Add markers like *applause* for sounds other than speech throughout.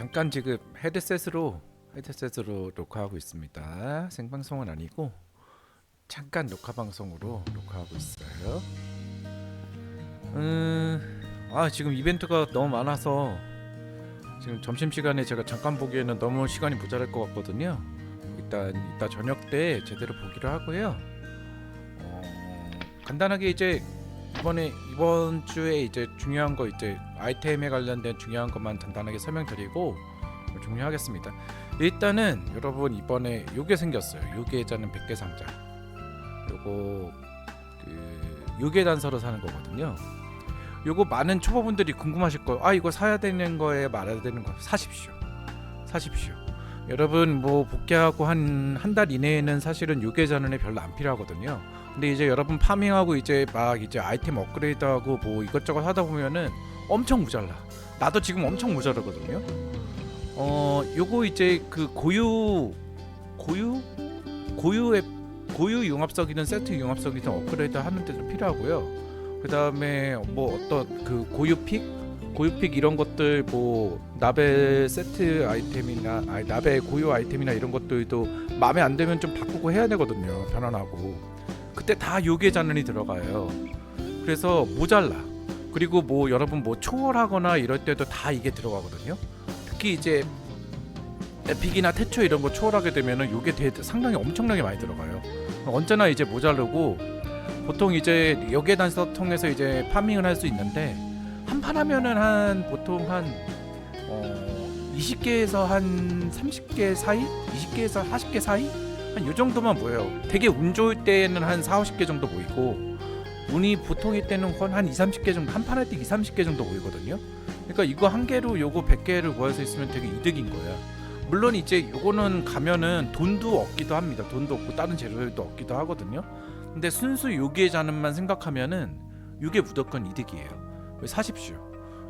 잠깐 지금 헤드셋으로 헤드셋으로 녹화하고 있습니다. 생방송은 아니고 잠깐 녹화 방송으로 녹화하고 있어요. 음, 아 지금 이벤트가 너무 많아서 지금 점심 시간에 제가 잠깐 보기에는 너무 시간이 모자랄 것 같거든요. 일단 이따 저녁 때 제대로 보기로 하고요. 어, 간단하게 이제 이번에 이번 주에 이제 중요한 거 이제 아이템에 관련된 중요한 것만 간단하게 설명드리고 종료하겠습니다. 일단은 여러분 이번에 요게 생겼어요. 요게자는 100개 상자. 요거 그 요게 단서로 사는 거거든요. 요거 많은 초보분들이 궁금하실 거예요. 아 이거 사야 되는 거에 말아야 되는 거 사십시오. 사십시오. 여러분 뭐 복귀하고 한 한 달 이내에는 사실은 요게 전원에 별로 안 필요하거든요. 근데 이제 여러분 파밍하고 이제 막 이제 아이템 업그레이드하고 뭐 이것저것 하다 보면은 엄청 모자라. 나도 지금 엄청 모자라거든요. 어, 요거 이제 그 고유 고유 고유의 고유 융합석이든 세트 융합석이든 업그레이드 하는데 좀 필요하고요. 그 다음에 뭐 어떤 그 고유픽 고유픽 이런 것들 뭐 나벨 세트 아이템이나 아니 나벨 고유 아이템이나 이런 것들도 마음에 안 들면 좀 바꾸고 해야 되거든요. 변환하고 그때 다 요게 잔원이 들어가요. 그래서 모자라. 그리고 뭐 여러분 뭐 초월하거나 이럴 때도 다 이게 들어가거든요. 특히 이제 에픽이나 태초 이런 거 초월하게 되면은 요게 상당히 엄청나게 많이 들어가요. 언제나 이제 모자르고 보통 이제 여기에 단서 통해서 이제 파밍을 할 수 있는데 한 판 하면은 한 보통 한 어, 20개에서 한 30개 사이, 20개에서 40개 사이 한 요 정도만 모여요. 되게 운 좋을 때는 한 4, 50개 정도 모이고 운이 보통일 때는 한 2, 30개 정도 한 판할 때 2, 30개 정도 모이거든요. 그러니까 이거 한 개로 요거 100개를 모을 수 있으면 되게 이득인 거야. 물론 이제 요거는 가면은 돈도 얻기도 합니다. 돈도 얻고 다른 재료들도 얻기도 하거든요. 근데 순수 요기의 잔음만 생각하면은 요게 무조건 이득이에요. 왜 사십시오.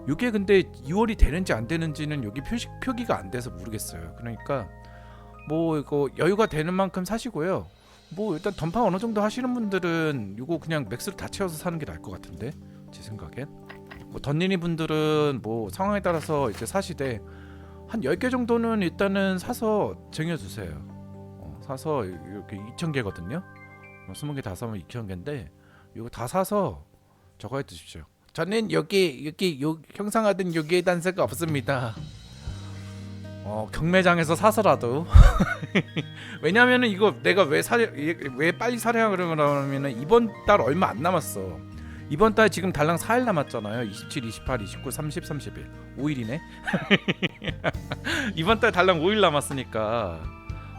요게 근데 2월이 되는지 안 되는지는 여기 표시 표기가 안 돼서 모르겠어요. 그러니까 뭐 이거 여유가 되는 만큼 사시고요. 뭐 일단 던파 어느 정도 하시는 분들은 요거 그냥 맥스로 다 채워서 사는 게 나을 것 같은데 제 생각엔 뭐 던니니 분들은 뭐 상황에 따라서 이제 사시되 한 10개 정도는 일단은 사서 쟁여주세요. 어, 사서 이렇게 2,000개거든요. 어, 20개 다 사면 2,000개인데 이거 다 사서 저거 해 두십시오. 저는 여기 여기 요 형상화된 여기에 단서가 없습니다. 어, 경매장에서 사서라도 *laughs* 왜냐면은 이거 내가 왜 사려 왜 빨리 사려 그러면은 이번 달 얼마 안 남았어. 이번 달 지금 달랑 4일 남았잖아요. 27, 28, 29, 30, 31. 5일이네. 이번 달 달랑 5일 남았으니까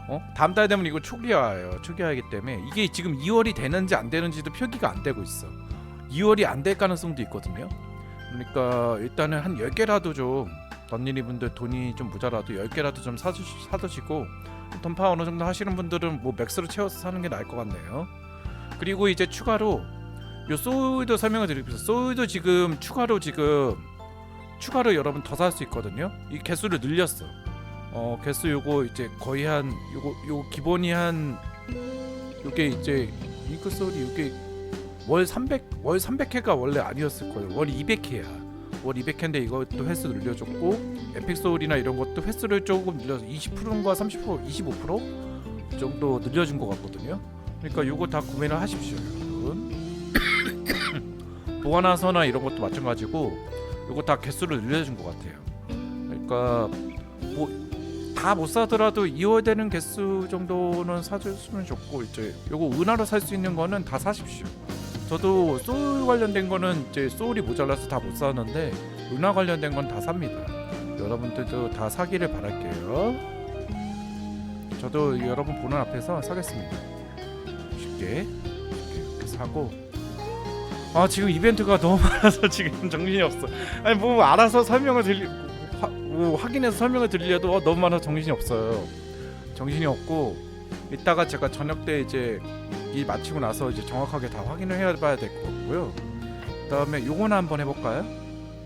어? 다음 달 되면 이거 초기화예요. 초기화이기 때문에 이게 지금 2월이 되는지 안 되는지도 표기가 안 되고 있어. 2월이 안 될 가능성도 있거든요. 그러니까 일단은 한 10개라도 좀 던니니 분들 돈이 좀 모자라도 10개라도 좀 사주, 사두시고 던파 어느 정도 하시는 분들은 뭐 맥스로 채워서 사는 게 나을 것 같네요. 그리고 이제 추가로 요 소울도 설명을 드리겠습니다. 소울도 지금 추가로 지금 추가로 여러분 더 살 수 있거든요. 이 개수를 늘렸어. 어 개수 요거 이제 거의 한 요거 요 기본이 한 요게 이제 잉크 소리 요게 월 300, 월 300회가 원래 아니었을 거예요. 월 200회야. 월 200회인데 이것도 횟수 늘려줬고 에픽 소울이나 이런 것도 횟수를 조금 늘려서 20%인가 30% 25% 정도 늘려준 것 같거든요. 그러니까 요거 다 구매를 하십시오, 여러분. *coughs* 보관하서나 이런 것도 마찬가지고 요거 다 개수를 늘려준 것 같아요. 그러니까 뭐 다 못 사더라도 2월 되는 개수 정도는 사주시면 좋고 이제 요거 은하로 살 수 있는 거는 다 사십시오. 저도 소울 관련된 거는 이제 소울이 모자라서 다 못 사는데 은하 관련된 건 다 삽니다. 여러분들도 다 사기를 바랄게요. 저도 여러분 보는 앞에서 사겠습니다. 쉽게 이렇게, 사고 아 지금 이벤트가 너무 많아서 지금 정신이 없어. 아니 뭐 알아서 설명을 화, 뭐 확인해서 설명을 드리려도 어, 너무 많아서 정신이 없어요. 정신이 없고 이따가 제가 저녁 때 이제 일 마치고 나서 이제 정확하게 다 확인을 해봐야 될 것 같고요. 그다음에 요거나 한번 해볼까요?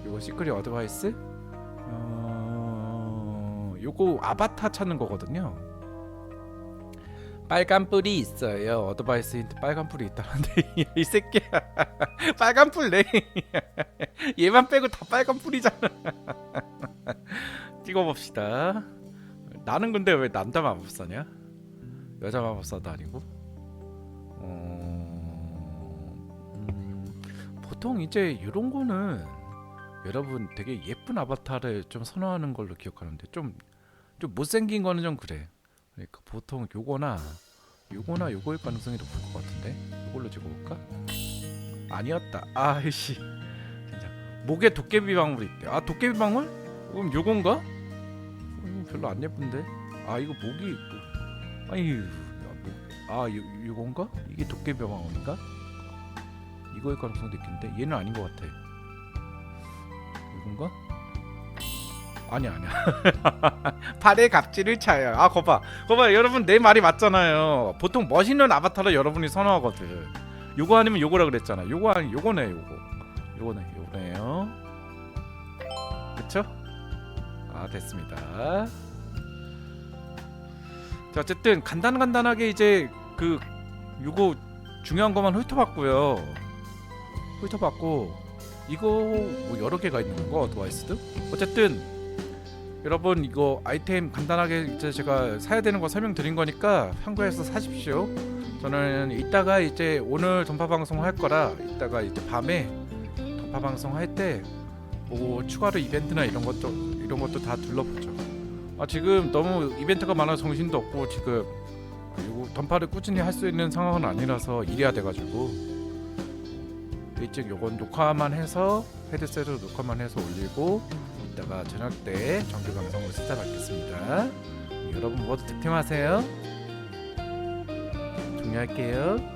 요거 시크릿 어드바이스. 어... 요거 아바타 찾는 거거든요. 빨간 뿔이 있어요. 어드바이스 힌트 빨간 뿔이 있다는데 *laughs* 이 새끼야 *laughs* 빨간 뿔 내. *laughs* 얘만 빼고 다 빨간 뿔이잖아. 찍어봅시다. 나는 근데 왜 남자 마법사냐? 여자 마법사도 아니고. 어... 음, 보통 이제 이런 거는 여러분 되게 예쁜 아바타를 좀 선호하는 걸로 기억하는데 좀 좀 못생긴 거는 좀 그래. 그러니까 보통 요거나 요거나 요거일 가능성이 높을 것 같은데 요걸로 찍어볼까? 아니었다. 아이씨. 목에 도깨비 방울 있대. 아 도깨비 방울? 그럼 요건가? 어, 별로 안 예쁜데. 아 이거 목이 뭐- 야, 목, 아 요, 요건가? 이게 도깨비 방울인가? 이거일 가능성도 있겠는데 얘는 아닌 것 같아. 이건가? 아니야 아니야. *laughs* 팔에 갑질을 차요. 아 거봐 거봐 여러분 내 말이 맞잖아요. 보통 멋있는 아바타를 여러분이 선호하거든. 요거 아니면 요거라 그랬잖아. 요거 아니 요거네 요거. 요거네 요거네요. 그쵸? 아 됐습니다. 자 어쨌든 간단 간단하게 이제 그 요거 중요한 것만 훑어봤고요. 훑어봤고 이거 뭐 여러 개가 있는 거 어드바이스드? 어쨌든 여러분 이거 아이템 간단하게 이제 제가 사야 되는 거 설명드린 거니까 참고해서 사십시오. 저는 이따가 이제 오늘 전파 방송 할 거라 이따가 이제 밤에 전파 방송 할 때 뭐 추가로 이벤트나 이런 것도 이런 것도 다 둘러보죠. 아 지금 너무 이벤트가 많아 서 정신도 없고 지금 그리고 전파를 꾸준히 할 수 있는 상황은 아니라서 일해야 돼가지고 일찍 요건 녹화만 해서 헤드셋으로 녹화만 해서 올리고 이따가 저녁 때 정규 방송으로 찾아뵙겠습니다. 여러분 모두 득템하세요. 종료할게요.